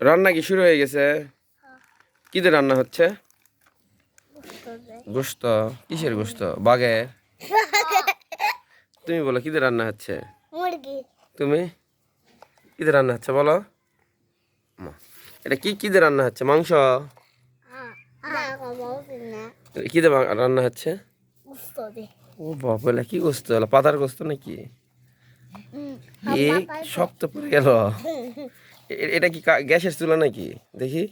রান্না কি শুরু হয়ে গেছে? কি দিয়ে রান্না হচ্ছে? গোস্ত কিসের গোস্ত? বাঘের তুমি বলো কি দিয়ে রান্না হচ্ছে? তুমি? কি দিয়ে রান্না হচ্ছে বলো? এটা কি কি দিয়ে রান্না হচ্ছে? মাংস? কি দিয়ে রান্না হচ্ছে? ও বাবা কি গোস্ত? হলো পাতার গোস্ত নাকি? এ শক্ত পড়ে গেল। এটা কি গ্যাসের চুলা নাকি? দেখি।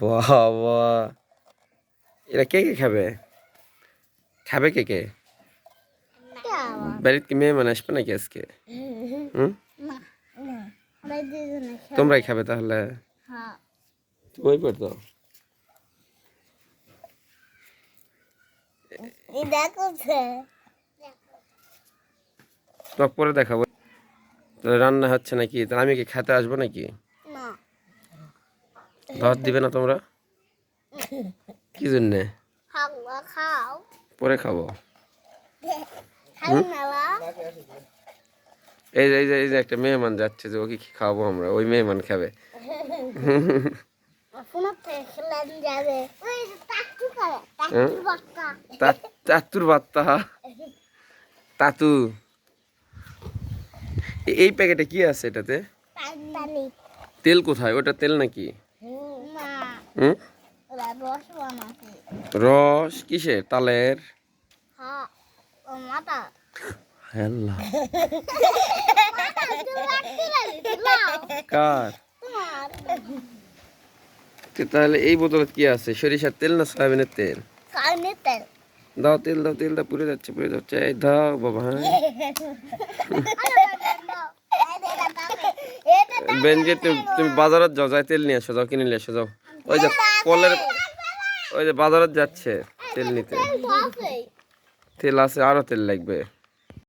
বাবা। এটা কে কে খাবে? খাবে কে কে? বাড়িতে কি মেয়ে মানে আসবে নাকি আজকে? তোমরাই খাবে তাহলে। ওই পড়তো দেখো পরে দেখাবো। তাহলে রান্না হচ্ছে নাকি? তাহলে আমি কি খেতে আসব নাকি? না। ভাত দিবে না তোমরা? কি জন্যে? পরে খাব। এই যে এই যে এই যে একটা মেহমান যাচ্ছে যে ওকে কি খাওয়াবো আমরা? ওই মেহমান খাবে। তাতুর বাত্তা তাতু এই প্যাকেটে কি আছে এটাতে? তেল কোথায়? ওটা তেল নাকি? রস? কিসের? তালের? কার? তাহলে এই বোতলে কি আছে? সরিষার তেল না সয়াবিনের তেল তেল? দাও তেল দাও তেল দাও পুড়ে যাচ্ছে পুড়ে যাচ্ছে। এই দাও বাবা বেঞ্জে বেনকে তুমি তুমি বাজারত যাও যাই তেল নিয়ে আসো যাও কিনে নিয়ে আসো যাও। ওই যে কলের ওই যে বাজারত যাচ্ছে তেল নিতে। তেল আছে আরও তেল লাগবে।